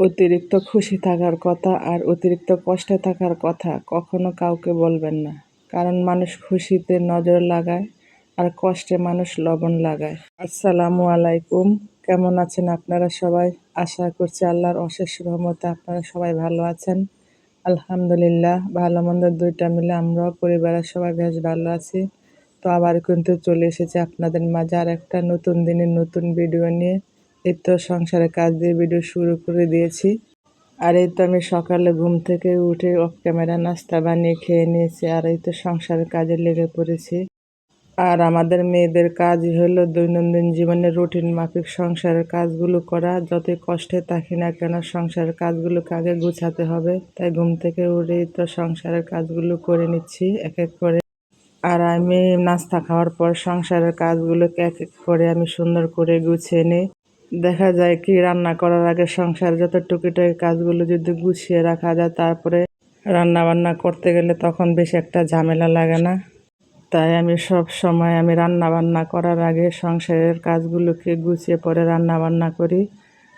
অতিরিক্ত খুশি থাকার কথা আর অতিরিক্ত কষ্টে থাকার কথা কখনো কাউকে বলবেন না। কারণ মানুষ খুশিতে নজর লাগায় আর কষ্টে মানুষ লবণ লাগায়। আসসালামু আলাইকুম। কেমন আছেন আপনারা সবাই? আশা করছি আল্লাহর অশেষ রহমতে আপনারা সবাই ভালো আছেন। আলহামদুলিল্লাহ, ভালো মন্দ দুইটা মিলে আমরাও পরিবারের সবাই বেশ ভালো আছি। তো আবার কিন্তু চলে এসেছে আপনাদের মাঝে আর একটা নতুন দিনের নতুন ভিডিও নিয়ে। এই তো সংসারের কাজ দিয়ে ভিডিও শুরু করে দিয়েছি। আর এই তো আমি সকালে ঘুম থেকে উঠে অফ ক্যামেরা নাস্তা বানিয়ে খেয়ে নিয়েছি, আর এই তো সংসারের কাজে লেগে পড়েছি। আর আমাদের মেয়েদের কাজ হলো দৈনন্দিন জীবনের রুটিন মাফিক সংসারের কাজগুলো করা। যতই কষ্টে থাকি না কেন সংসারের কাজগুলোকে আগে গুছাতে হবে। তাই ঘুম থেকে উঠেই তো সংসারের কাজগুলো করে নিচ্ছি এক এক করে। আর আমি নাস্তা খাওয়ার পর সংসারের কাজগুলোকে এক এক করে আমি সুন্দর করে গুছিয়ে নিই। দেখা যায় কি, রান্না করার আগে সংসার যত টুকিটাকি কাজগুলো যদি গুছিয়ে রাখা যায়, তারপরে রান্না বান্না করতে গেলে তখন বেশি একটা ঝামেলা লাগে না? তাই আমি সব সময় আমি রান্না বান্না করার আগে সংসারের কাজগুলোকে গুছিয়ে পরে রান্না বান্না করি।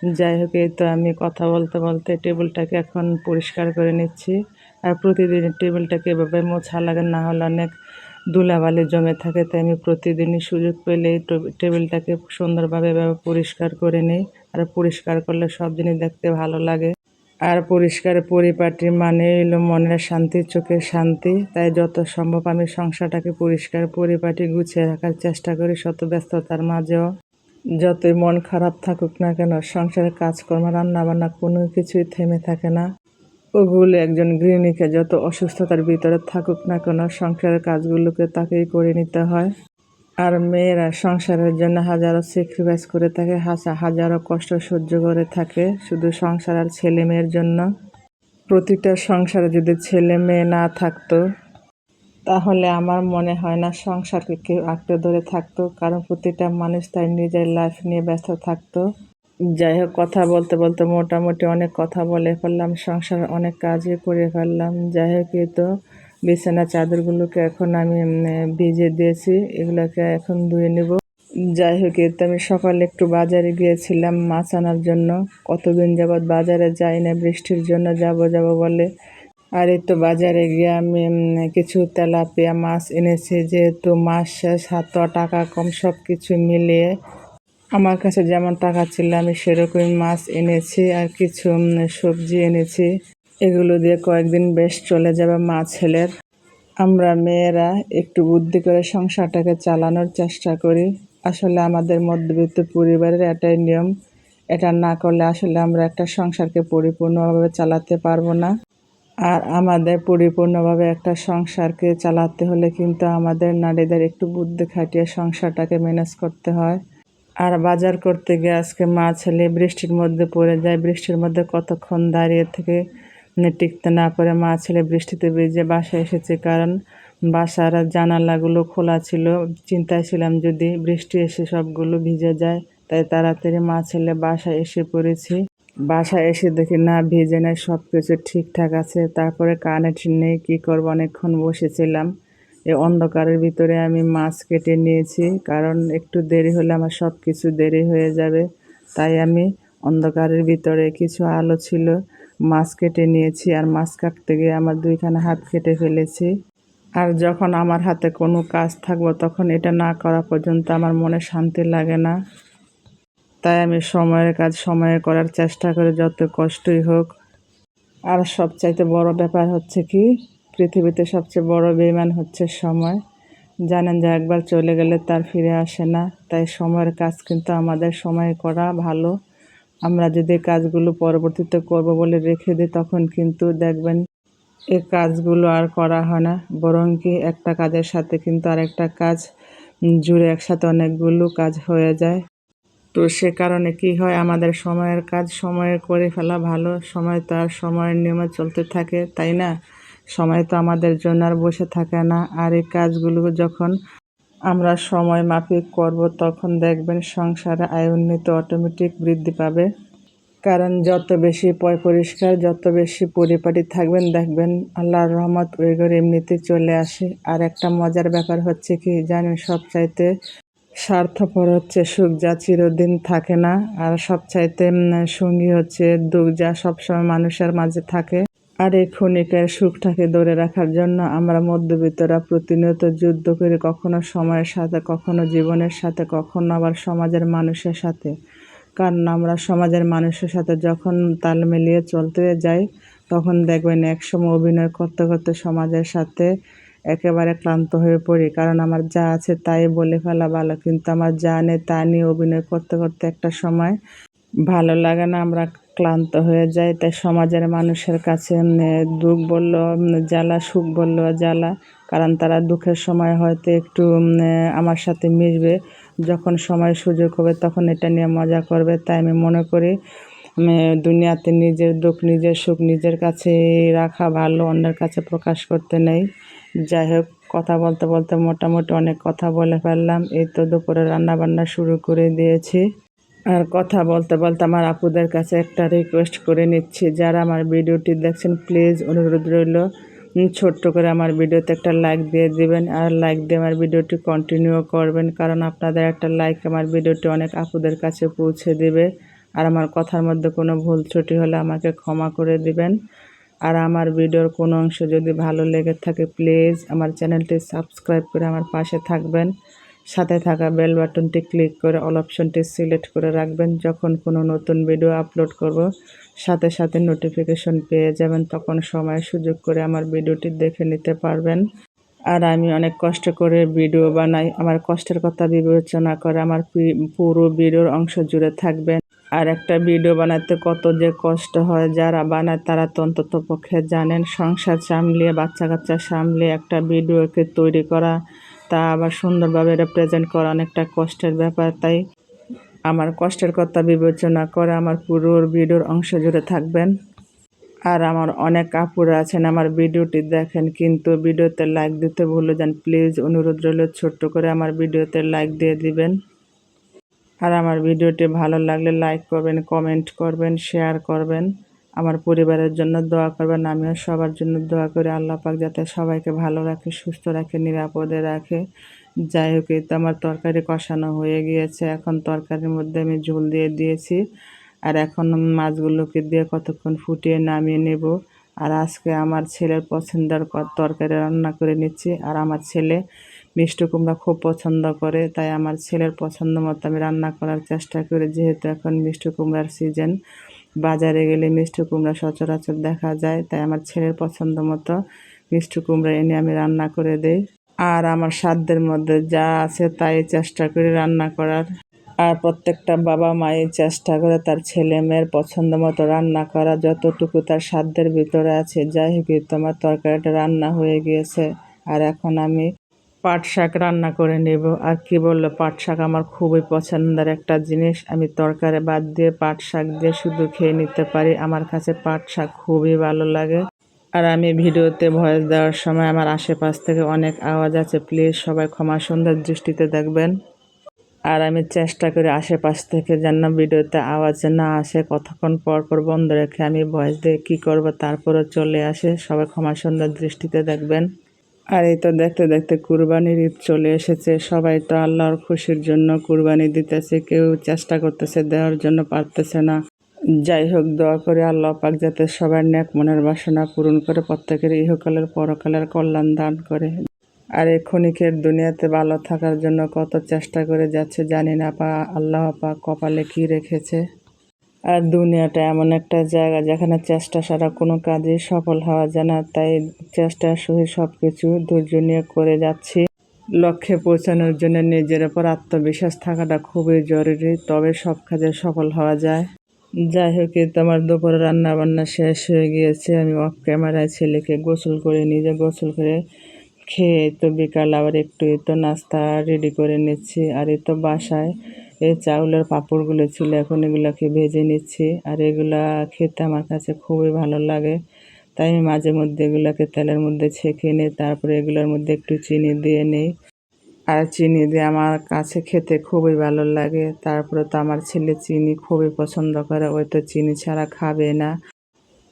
যাই হোক, এই তো আমি কথা বলতে বলতে টেবিলটাকে এখন পরিষ্কার করে নিচ্ছি। আর প্রতিদিন টেবিলটাকে এভাবে মোছা লাগে, না হলে অনেক ধুলাবালি জমে থাকে, তাই আমি প্রতিদিনই সুযোগ পেলে টেবিলটাকে সুন্দরভাবে পরিষ্কার করে নিই। আর পরিষ্কার করলে সব জিনিস দেখতে ভালো লাগে। আর পরিষ্কার পরিপাটি মানে এলো মনের শান্তি, চোখের শান্তি। তাই যত সম্ভব আমি সংসারটাকে পরিষ্কার পরিপাটি গুছিয়ে রাখার চেষ্টা করি শত ব্যস্ততার মাঝেও। যতই মন খারাপ থাকুক না কেন সংসারের কাজকর্ম, রান্নাবান্না কোনো কিছুই থেমে থাকে না। ওগুলো একজন গৃহিণীকে যত অসুস্থতার ভিতরে থাকুক না কেন, সংসারের কাজগুলোকে তাকেই করে নিতে হয়। আর মেয়েরা সংসারের জন্য হাজারো স্যাক্রিফাইস করে থাকে, হাসা, হাজারো কষ্ট সহ্য করে থাকে, শুধু সংসার আর ছেলে মেয়ের জন্য। প্রতিটা সংসারে যদি ছেলে মেয়ে না থাকতো, তাহলে আমার মনে হয় না সংসারকে কেউ আঁকড়ে ধরে থাকতো, কারণ প্রতিটা মানুষ তার নিজের লাইফ নিয়ে ব্যস্ত থাকতো। যাই হোক কথা বলতে বলতে মোটামুটি অনেক কথা বলে ফেললাম, সংসার অনেক কাজই করে ফেললাম। যাই হোক এই তো বিছানা চাদরগুলোকে এখন আমি ভিজে দিয়েছি, এগুলোকে এখন ধুয়ে নেব। যাই হোক এতে আমি সকালে একটু বাজারে গিয়েছিলাম মাছ আনার জন্য। কতদিন যাবৎ বাজারে যাই না, বৃষ্টির জন্য যাব যাব বলে। আর এই তো বাজারে গিয়ে আমি কিছু তেলাপিয়া মাছ এনেছি, যেহেতু মাছ শেষ হাত টাকা কম সব কিছু মিলিয়ে আমার কাছে যেমন টাকা ছিল, আমি সেরকমই মাছ এনেছি আর কিছু সবজি এনেছি। এগুলো দিয়ে কয়েকদিন বেশ চলে যাবে মা ছেলের। আমরা মেয়েরা একটু বুদ্ধি করে সংসারটাকে চালানোর চেষ্টা করি। আসলে আমাদের মধ্যবিত্ত পরিবারের এটাই নিয়ম। এটা না করলে আসলে আমরা একটা সংসারকে পরিপূর্ণভাবে চালাতে পারব না। আর আমাদের পরিপূর্ণভাবে একটা সংসারকে চালাতে হলে কিন্তু আমাদের নারীদের একটু বুদ্ধি খাটিয়ে সংসারটাকে ম্যানেজ করতে হয়। আর বাজার করতে গিয়ে আজকে মা ছেলে বৃষ্টির মধ্যে পড়ে যায়, বৃষ্টির মধ্যে কতক্ষণ দাঁড়িয়ে থেকে টিকতে না পারে মা ছেলে বৃষ্টিতে ভিজে বাসায় এসেছে। কারণ বাসার জানালাগুলো খোলা ছিল, চিন্তায় ছিলাম যদি বৃষ্টি এসে সবগুলো ভিজে যায়, তাই তাড়াতাড়ি মা ছেলে বাসায় এসে পড়েছি। বাসায় এসে দেখি, না, ভিজে নেয় সব কিছু ঠিকঠাক আছে। তারপরে কানেক্ট নেই কী করব, অনেকক্ষণ বসেছিলাম। এই অন্ধকারের ভিতরে আমি মাছ কেটে নিয়েছি, কারণ একটু দেরি হলে আমার সব কিছু দেরি হয়ে যাবে। তাই আমি অন্ধকারের ভিতরে কিছু আলো ছিল, মাছ কেটে নিয়েছি আর মাছ কাটতে গিয়ে আমার দুইখানে হাত কেটে ফেলেছি। আর যখন আমার হাতে কোনো কাজ থাকব তখন এটা না করা পর্যন্ত আমার মনে শান্তি লাগে না। তাই আমি সময়ের কাজ সময়ে করার চেষ্টা করি, যত কষ্টই হোক। আর সবচাইতে বড় ব্যাপার হচ্ছে কি পৃথিবীতে সবচেয়ে বড় বেইমান হচ্ছে সময়। জানেন যে একবার চলে গেলে তার ফিরে আসে না, তাই সময়ের কাজ কিন্তু আমাদের সময় করা ভালো। আমরা যদি কাজগুলো পরবর্তীতে করব বলে রেখে দিই, তখন কিন্তু দেখবেন এই কাজগুলো আর করা হয় না। বরং কি একটা কাজের সাথে কিন্তু আরেকটা কাজ জুড়ে একসাথে অনেকগুলো কাজ হয়ে যায়। তো সে কারণে কি হয়, আমাদের সময়ের কাজ সময়ে করে ফেলা ভালো। সময় তো আর সময়ের নিয়মে চলতে থাকে, তাই না? সময় তো আমাদের জন্য আর বসে থাকে না। আর এই কাজগুলো যখন আমরা সময় মাফিক করব, তখন দেখবেন সংসারে আয় উন্নীত অটোমেটিক বৃদ্ধি পাবে। কারণ যত বেশি পয় পরিষ্কার, যত বেশি পরিপাটি থাকবেন, দেখবেন আল্লাহর রহমত ওই ঘরে এমনিতে চলে আসে। আর একটা মজার ব্যাপার হচ্ছে কি, জানেন সব চাইতে স্বার্থপর হচ্ছে সুখ, যা চিরদিন থাকে না। আর সবচাইতে সঙ্গী হচ্ছে দুঃখ, যা সবসময় মানুষের মাঝে থাকে। আর এই ক্ষণিকের সুখটাকে ধরে রাখার জন্য আমরা মধ্যবিত্তরা প্রতিনিয়ত যুদ্ধ করি কখনো সময়ের সাথে, কখনো জীবনের সাথে, কখনো আবার সমাজের মানুষের সাথে। কারণ আমরা সমাজের মানুষের সাথে যখন তাল মিলিয়ে চলতে যাই, তখন দেখবেন একসময় অভিনয় করতে করতে সমাজের সাথে একেবারে ক্লান্ত হয়ে পড়ি। কারণ আমার যা আছে তাই বলে ফেলা ভালো, কিন্তু আমার যা নেই তা নিয়ে অভিনয় করতে করতে একটা সময় ভালো লাগে না। আমরা ক্লান্ত হয়ে যায়, তাই সমাজের মানুষের কাছে দুঃখ বলল জ্বালা, সুখ বলল, জ্বালা। কারণ তারা দুঃখের সময় হয়তো একটু আমার সাথে মিশবে। যখন সময় সুযোগ হবে, তখন এটা নিয়ে মজা করবে। তাই আমি মনে করি দুনিয়াতে নিজের দুঃখ, নিজের সুখ নিজের কাছে রাখা ভালো, অন্যের কাছে প্রকাশ করতে নেই। যাই হোক, কথা বলতে বলতে মোটামুটি অনেক কথা বলে ফেললাম। এই তো দুপুরে রান্না বান্না শুরু করে দিয়েছি। আর কথা বলতে বলতে আমার আপুদের কাছে একটা রিকোয়েস্ট করে নিচ্ছি। যারা আমার ভিডিওটি দেখছেন প্লিজ অনুরোধ রইল ছোট্ট করে আমার ভিডিওতে একটা লাইক দিয়ে দিবেন আর লাইক দিয়ে আমার ভিডিওটি কন্টিনিউ করবেন, কারণ আপনাদের একটা লাইক আমার ভিডিওটি অনেক আপুদের কাছে পৌঁছে দেবে আর আমার কথার মধ্যে কোনো ভুল ত্রুটি হলে আমাকে ক্ষমা করে দিবেন। আর আমার ভিডিওর কোনো অংশ যদি ভালো লেগে থাকে প্লিজ আমার চ্যানেলটি সাবস্ক্রাইব করে আমার পাশে থাকবেন। সাথে থাকা বেল বাটনটি ক্লিক করে অল অপশনটি সিলেক্ট করে রাখবেন। যখন কোনো নতুন ভিডিও আপলোড করব, সাথে সাথে নোটিফিকেশন পেয়ে যাবেন। তখন সময় সুযোগ করে আমার ভিডিওটি দেখে নিতে পারবেন। আর আমি অনেক কষ্ট করে ভিডিও বানাই। আমার কষ্টের কথা বিবেচনা করে আমার পুরো ভিডিওর অংশ জুড়ে থাকবেন আর একটা ভিডিও বানাতে কত যে কষ্ট হয়। যারা বানায় তারা তো অন্তত পক্ষে জানেন, সংসার সামলিয়ে, বাচ্চা কাচ্চা সামলিয়ে একটা ভিডিওকে তৈরি করা তা আবার সুন্দরভাবে রিপ্রেজেন্ট করা অনেকটা কষ্টের ব্যাপার। তাই আমার কষ্টের কথা বিবেচনা করে আমার পুরো ভিডিওর অংশ জুড়ে থাকবেন। আর আমার অনেক আপুরা আছেন, আমার ভিডিওটি দেখেন, কিন্তু ভিডিওতে লাইক দিতে ভুলে যান। প্লিজ অনুরোধ রইল, ছোট্ট করে আমার ভিডিওতে লাইক দিয়ে দিবেন। আর আমার ভিডিওটি ভালো লাগলে লাইক করবেন কমেন্ট করবেন শেয়ার করবেন। আমার পরিবারের জন্য দোয়া করবেন, আমিও সবার জন্য দোয়া করি। আল্লাহ পাক যাতে সবাইকে ভালো রাখে, সুস্থ রাখে, নিরাপদে রাখে। যাই হোক, এই তো আমার তরকারি কষানো হয়ে গিয়েছে। এখন তরকারির মধ্যে আমি ঝোল দিয়ে দিয়েছি। আর এখন মাছগুলোকে দিয়ে কতক্ষণ ফুটিয়ে নামিয়ে নেব। আর আজকে আমার ছেলের পছন্দের তরকারি রান্না করে নিচ্ছি। আর আমার ছেলে মিষ্টি কুমড়া খুব পছন্দ করে, তাই আমার ছেলের পছন্দ মতো আমি রান্না করার চেষ্টা করি, যেহেতু এখন মিষ্টি কুমড়ার সিজন বাজারে গেলে মিষ্টি কুমড়া সচরাচর দেখা যায়, তাই আমার ছেলের পছন্দ মতো মিষ্টি কুমড়া এনে আমি রান্না করে দেই। আর আমার সাধ্যের মধ্যে যা আছে তাই চেষ্টা করি রান্না করার। আর প্রত্যেকটা বাবা মাই চেষ্টা করে তার ছেলে মেয়ের পছন্দ মতো রান্না করা, যতটুকু তার সাধ্যের ভিতরে আছে। যাই হোক তোমার তরকারিটা রান্না হয়ে গিয়েছে। আর এখন আমি পাট শাক রান্না করে নেব। আর কি বলল, পাট শাক আমার খুবই পছন্দের একটা জিনিস। আমি তরকারি বাদ দিয়ে পাট শাক দিয়ে শুধু খেয়ে নিতে পারি। আমার কাছে পাট শাক খুবই ভালো লাগে। আর আমি ভিডিওতে ভয়েস দেওয়ার সময় আমার আশেপাশ থেকে অনেক আওয়াজ আছে। প্লিজ সবাই ক্ষমা সুন্দর দৃষ্টিতে দেখবেন। আর আমি চেষ্টা করি আশেপাশ থেকে যেন ভিডিওতে আওয়াজ না আসে। কতক্ষণ পর পর বন্ধ রেখে আমি ভয়েস দিয়ে কী করব তারপরে চলে আসে। সবাই ক্ষমা সুন্দর দৃষ্টিতে দেখবেন। আর এই তো দেখতে দেখতে কুরবানির ঈদ চলে এসেছে। সবাই তো আল্লাহর খুশির জন্য কুরবানি দিতেছে, কেউ চেষ্টা করতেছে, দেওয়ার জন্য পারতেছে না। যাই হোক, দোয়া করে আল্লাহ পাক যাতে সবার ন্যাক মনের বাসনা পূরণ করে, প্রত্যেকের ইহকালের পরকালের কল্যাণ দান করে। আর এই ক্ষণিকের দুনিয়াতে ভালো থাকার জন্য কত চেষ্টা করে যাচ্ছে জানি না, পা আল্লাহ পাক কপালে কি রেখেছে। আর দুনিয়াটা এমন একটা জায়গা যেখানে চেষ্টা ছাড়া কোনো কাজে সফল হওয়া যায় না। তাই চেষ্টার সহিত সব কিছু ধৈর্য নিয়ে করে যাচ্ছি। লক্ষ্যে পৌঁছানোর জন্য নিজের ওপর আত্মবিশ্বাস থাকাটা খুবই জরুরি, তবে সব কাজে সফল হওয়া যায়। যাই হোক, এই তো আমার দুপুরে রান্না বান্না শেষ হয়ে গিয়েছে। আমি অফ ক্যামেরায় ছেলেকে গোসল করে নিজে গোসল করে খেয়ে তো বিকাল আবার একটু তো নাস্তা রেডি করে নিচ্ছি। আর এই তো বাসায় এই চাউলের পাঁপড়গুলো ছিল, এখন এগুলোকে ভেজে নিচ্ছি। আর এগুলা খেতে আমার কাছে খুবই ভালো লাগে। তাই আমি মাঝে মধ্যে এগুলোকে তেলের মধ্যে ছেঁকে নিই, তারপরে এগুলোর মধ্যে একটু চিনি দিয়ে নিই। আর চিনি দিয়ে আমার কাছে খেতে খুবই ভালো লাগে। তারপরে তো আমার ছেলে চিনি খুবই পছন্দ করে, ওই তো চিনি ছাড়া খাবে না।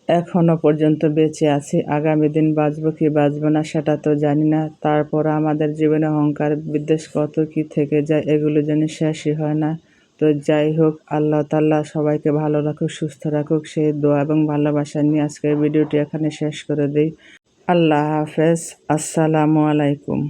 এখনও পর্যন্ত বেঁচে আছি। আগামী দিন বাঁচবো কি বাঁচবো না সেটা তো জানি না। তারপর আমাদের জীবনে অহংকার, বিদ্বেষ কত কি থেকে যায় এগুলো যেন শেষই হয় না। তো যাই হোক, আল্লাহ তাল্লাহ সবাইকে ভালো রাখুক, সুস্থ রাখুক। সেই দোয়া এবং ভালোবাসা নিয়ে আজকের ভিডিওটি এখানে শেষ করে দিই। আল্লাহ হাফেজ। আসসালামু আলাইকুম।